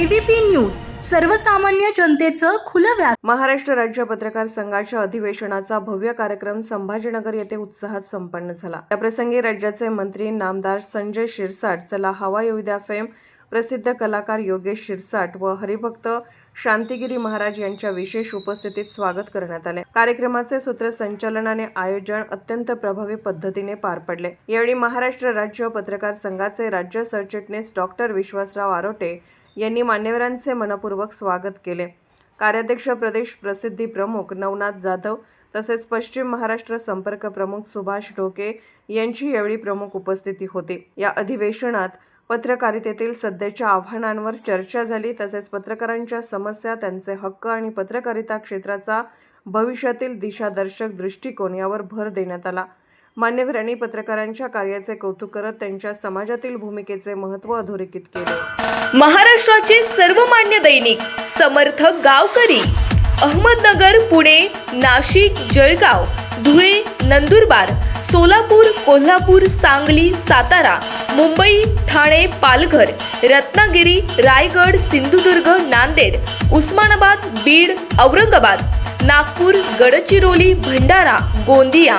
ABP news सर्वसामान्य जनतेचं खुलं व्यास महाराष्ट्र राज्य पत्रकार संघाच्या अधिवेशनाचा भव्य कार्यक्रम संभाजीनगर येथे उत्साहात संपन्न झाला. याप्रसंगी राज्याचे मंत्री नामदार संजय शिरसाट चला हवा येऊ द्या फेम प्रसिद्ध कलाकार योगेश शिरसाट व हरिभक्त शांतिगिरी महाराज यांच्या विशेष उपस्थितीत स्वागत करण्यात आले. कार्यक्रमाचे सूत्रसंचालनाने आयोजन अत्यंत प्रभावी पद्धतीने पार पडले. यावेळी महाराष्ट्र राज्य पत्रकार संघाचे राज्य सरचिटणीस डॉक्टर विश्वासराव आरोटे यांनी मान्यवरांचे मनपूर्वक स्वागत केले. कार्याध्यक्ष प्रदेश प्रसिद्धी प्रमुख नवनाथ जाधव तसेच पश्चिम महाराष्ट्र संपर्क प्रमुख सुभाष ढोके यांची यावेळी प्रमुख उपस्थिती होती. या अधिवेशनात पत्रकारितेतील सध्याच्या आव्हानांवर चर्चा झाली. तसेच पत्रकारांच्या समस्या त्यांचे हक्क आणि पत्रकारिता क्षेत्राचा भविष्यातील दिशादर्शक दृष्टिकोन यावर भर देण्यात आला. मान्यवरांनी पत्रकारांच्या कार्याचे कौतुक करत त्यांच्या समाजातील भूमिकेचे महत्त्व अधोरेखित केले. महाराष्ट्राचे सर्वमान्य दैनिक समर्थ गावकरी अहमदनगर पुणे नाशिक जळगाव धुळे नंदुरबार सोलापूर कोल्हापूर सांगली सातारा मुंबई ठाणे पालघर रत्नागिरी रायगड सिंधुदुर्ग नांदेड उस्मानाबाद बीड औरंगाबाद नागपूर गडचिरोली भंडारा गोंदिया